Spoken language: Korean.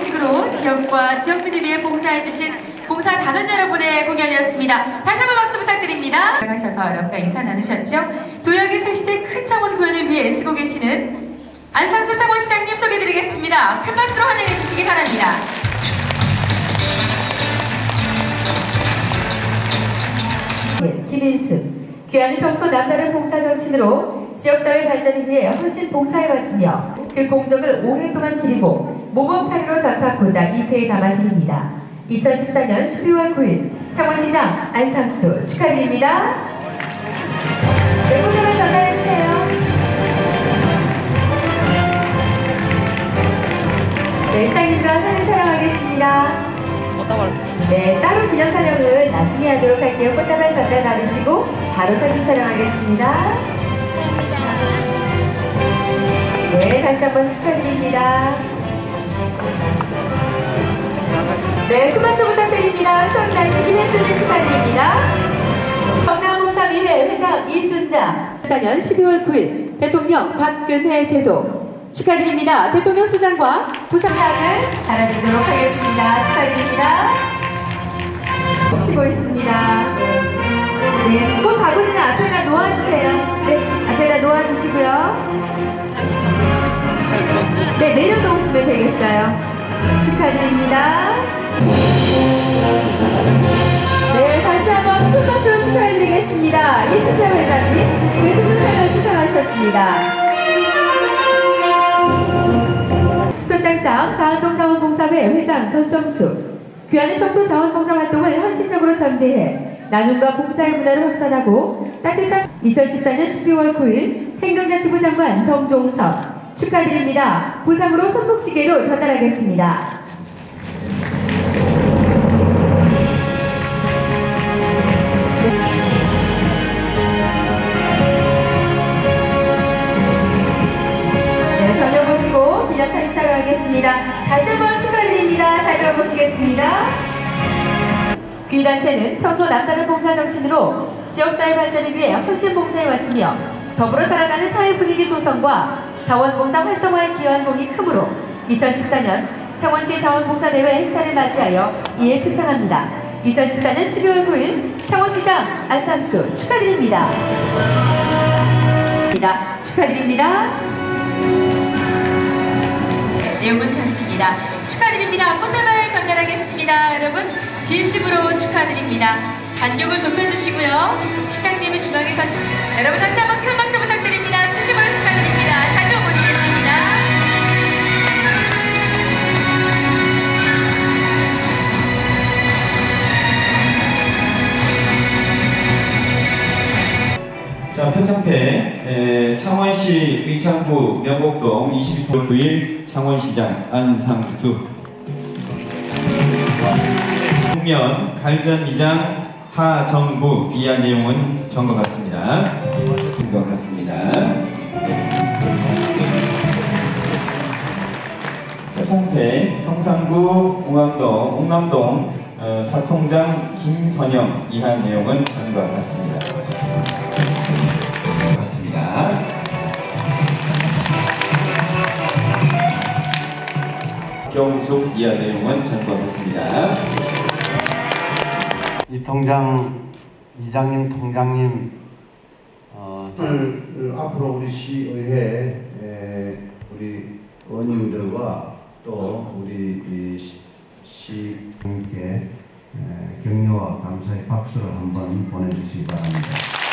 회식으로 지역과 지역민을 위해 봉사해주신 봉사 단원 여러분의 공연이었습니다. 다시 한번 박수 부탁드립니다. 나가셔서 여러분과 인사 나누셨죠? 도약의 새 시대 큰 창원 구현을 위해 애쓰고 계시는 안상수 창원시장님 소개드리겠습니다. 큰 박수로 환영해 주시기 바랍니다. 김인수 귀한 평소 남다른 봉사 정신으로 지역사회 발전을 위해 헌신 봉사해왔으며 그 공적을 오랫동안 기리고 모범사례로 전파하고자 이 패에 담아드립니다. 2014년 12월 9일 창원시장 안상수 축하드립니다. 네, 포토를 전달해주세요. 네, 시장님과 사진 촬영하겠습니다. 네, 따로 기념 촬영은 나중에 하도록 할게요. 꽃다발 전달 받으시고 바로 사진 촬영하겠습니다. 네, 다시 한번 축하드립니다. 네, 큰 박수 부탁드립니다. 수학자이신 김혜수님 축하드립니다. 경남봉사위회 회장 이순자 4년 12월 9일 대통령 박근혜 대도 축하드립니다. 대통령 수장과 부상장을 달아드리도록 하겠습니다. 축하드립니다. 치고 있습니다. 네, 꽃 바구니는 앞에다 놓아주세요. 네, 앞에다 놓아주시고요. 네, 내려놓으시면 되겠어요. 축하드립니다. 네, 다시 한번 큰 박수로 축하해드리겠습니다. 이순자 회장님, 외국문상을 수상하셨습니다. 표창장 자원동 자원봉사회 회장 전정수 귀한의 평소 자원봉사 활동을 헌신적으로 전개해 나눔과 봉사의 문화를 확산하고 따뜻한 2014년 12월 9일 행정자치부 장관 정종섭 축하드립니다. 부상으로 손목시계로 전달하겠습니다. 네. 다시 한번 축하드립니다. 잘 들어보시겠습니다. 귀단체는 평소 남다른 봉사 정신으로 지역사회 발전을 위해 헌신 봉사해 왔으며 더불어 살아가는 사회 분위기 조성과 자원봉사 활성화에 기여한 공이 크므로 2014년 창원시 자원봉사대회 행사를 맞이하여 이에 표창합니다. 2014년 12월 9일 창원시장 안상수 축하드립니다. 축하드립니다. 네, 내용은 같습니다. 축하드립니다. 꽃다발 전달하겠습니다. 여러분 진심으로 축하드립니다. 간격을 좁혀주시고요. 시장님이 중앙에 서시. 여러분 다시 한번 큰 박수 부탁드립니다. 에, 창원시 의창구 명곡동 22월 9일 창원시장 안상수 국면 갈전 이장 하정부 이하 내용은 전과 같습니다. 전과 같습니다. 표창패 성산구 웅암동 웅남동 어, 사통장 김선영 이하 내용은 전과 같습니다. 경숙 이하 내용은 전부하겠습니다. 이 통장 이장님 통장님 어, 오늘 앞으로 우리 시의회 에, 우리 의원님들과 또 우리 이 시- 시님께 에, 격려와 감사의 박수를 한번 보내주시기 바랍니다. 음,